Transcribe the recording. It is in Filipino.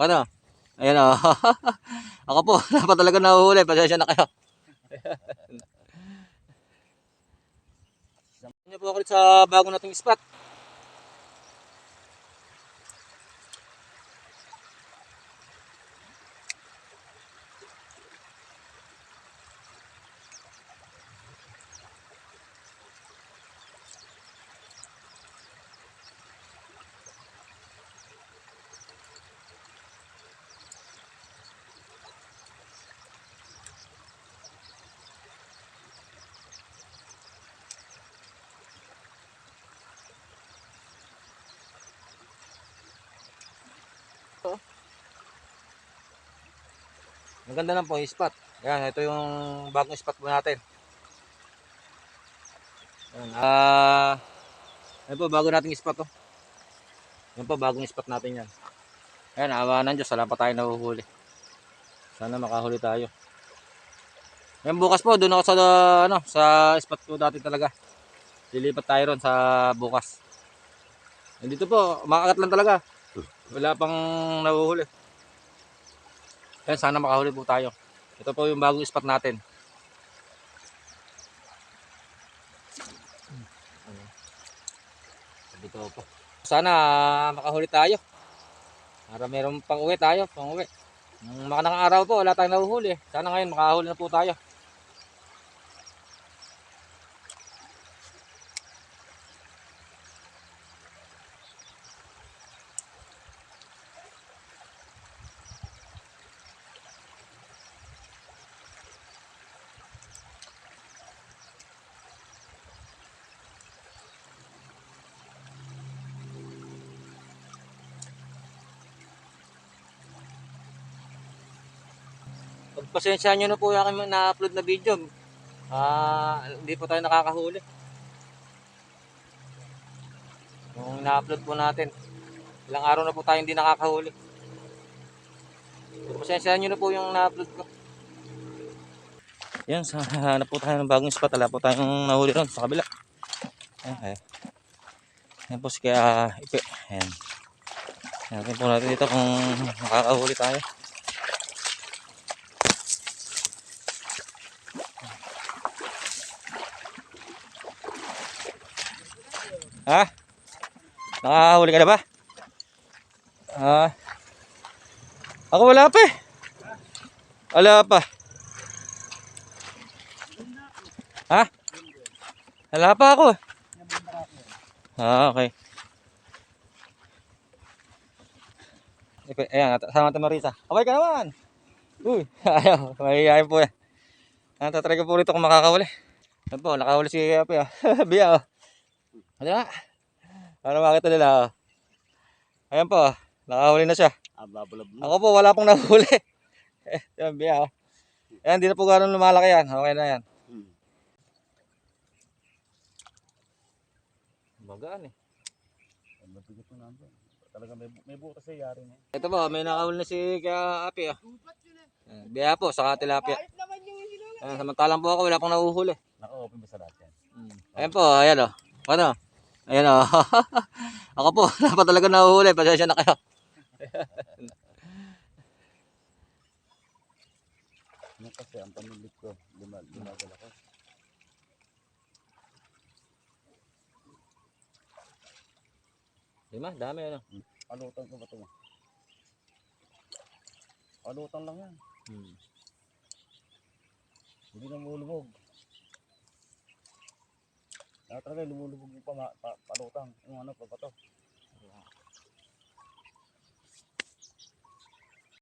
Ano? Ayan o. Ako po, dapat talaga nahuhuli. Pasensya na kayo. Samahan niyo po ako sa bago nating spot. Maganda lang po yung spot. Ayan, ito yung bagong spot po natin. Ayan, ah, ayan po, bago nating spot to. Ayan po, bagong spot natin yan. Ayan, awa ng Diyos, wala pa tayo nahuhuli. Sana makahuli tayo. Ayan, bukas po, doon ako sa, ano, sa spot ko dati talaga. Lilipat tayo ron sa bukas. Ayan, dito po, makakat lang talaga. Wala pang nahuhuli. Ayan, sana makahuli po tayo. Ito po yung bagong spot natin. Dito po. Sana makahuli tayo. Para meron pang uwi tayo, pang uwi. Nung mga nakang araw po, wala tayong nahuhuli. Sana ngayon makahuli na po tayo. Pagpasensya nyo na po yung aking na-upload na video. Ah, hindi po tayo nakakahuli. Yung na-upload po natin. Ilang araw na po tayo hindi nakakahuli. Pagpasensya nyo na po yung na-upload ko. Yan, sa hanap po tayo ng bagong spot. Wala po tayong nahuli ron sa kabila. Ayan, ayan. Ayan po si kaya ipi. Ayan. Natin po natin dito kung makakahuli tayo. Ha? Nakahuli ka na ba? Ah. Ako wala pa eh. Wala pa. Ha? Wala pa ako. Ah, okay. Ayan, sama natin Marisa. Okay ka naman. Uy, ayaw. Mahihayin po yan. Natatry ko po ulit kung makakahuli. Yan po, nakahuli si Ape. Biya oh. Ano nga? Para makita nila. Oh. Ayan po, oh. nakahuli na siya. Mo. Ako po, wala pong nahuli. Eh, yan, biya. Oh. Ayan, di na po gano'n lumalaki yan. Okay na yan. Hmm. Magaan eh. Mabigat mo naman. Talaga may, may butas sa yari niya. Ito po, may nakahuli na si Kaya Api. Oh. Ayan, Biya po, saka tilapia. Ayan, samantalang po ako, wala pong nahuhuli. Naka-open ba sa lahat yan? Ayan po, ayan o. Ano? Ayan o. ako po, dapat talaga nahuhuli. Pasensya na kayo. Ano kasi ang pamilit ko, lumagal ako. Lima, dami ano. Palutan ko ba ito? Palutan lang yan. Hmm. Hindi na lumulubog. Kaya talaga lumulubog yung pama, pa, palutang. Yung ano, pabato.